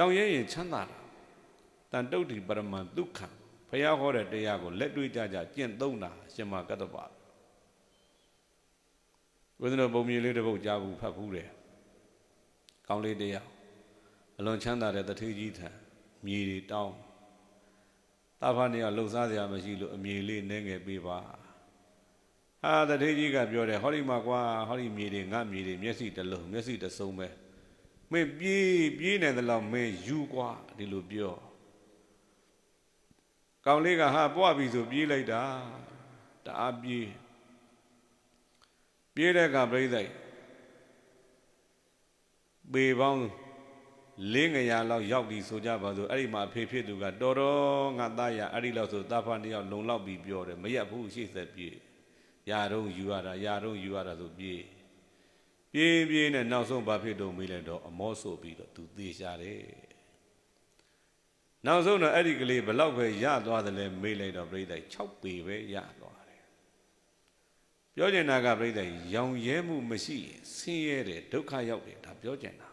ရောင်ရဲရင်ချမ်းသာတာတန်တုတ်တိပရမန်ဒုက္ခဘုရားဟောတဲ့တရားကိုလက်တွေ့ကြကြကျင့်သုံးတာရှင်မကတ္တပါဝိသနပုံမြင်လေးတစ်ပုဒ်ကြားဘူးဖတ်ဘူးတယ်ကောင်းလေးတရားအလွန်ချမ်းသာတဲ့တထေးကြီးထံမြေတွေတောင်းတာဖာနေရလှုပ်ရှားစရာမရှိလို့အမြေလေးနှဲငယ်ပေးပါဟာတထေးကြီးကပြောတယ်ဟောဒီမှာကွာဟောဒီမြေတွေငါမြေတွေမျက်စိတစ်လုံးမျက်စိတစ်စုံပဲ မင်းပြေးပြေးနေတယ်လို့မင်းယူကွာဒီလိုပြောကောင်လေးကဟာပွားပြီဆိုပြေးလိုက်တာတအားပြေးပြေးတဲ့ကပြိဿိုက်ပေပေါင်းလေးငရာလောက်ရောက်ပြီဆိုကြပါစို့အဲ့ဒီမှာဖေဖြစ်သူကတော်တော်ငါသားရအဲ့ဒီလောက်ဆိုသားဖနှစ်ယောက်လုံလောက်ပြီးပြောတယ်မရက်ဘူးရှေ့ဆက်ပြေးရာတော့ယူရတာရာတော့ယူရတာဆိုပြေး ပြေးပြေးနဲ့နောက်ဆုံးဘာဖြစ်တော့မေးလိုက်တော့အမောဆိုပြီးတော့သူသေးရှာတယ်နောက်ဆုံးတော့အဲ့ဒီကလေးဘလောက်ပဲရသွားတယ်လဲမေးလိုက်တော့ပြိဿိုက်6ပေပဲရသွားတယ်ပြောကျင်တာကပြိဿိုက်ရောင်ရဲမှုမရှိရင်ဆင်းရဲတယ်ဒုက္ခရောက်တယ်ဒါပြောကျင်တာ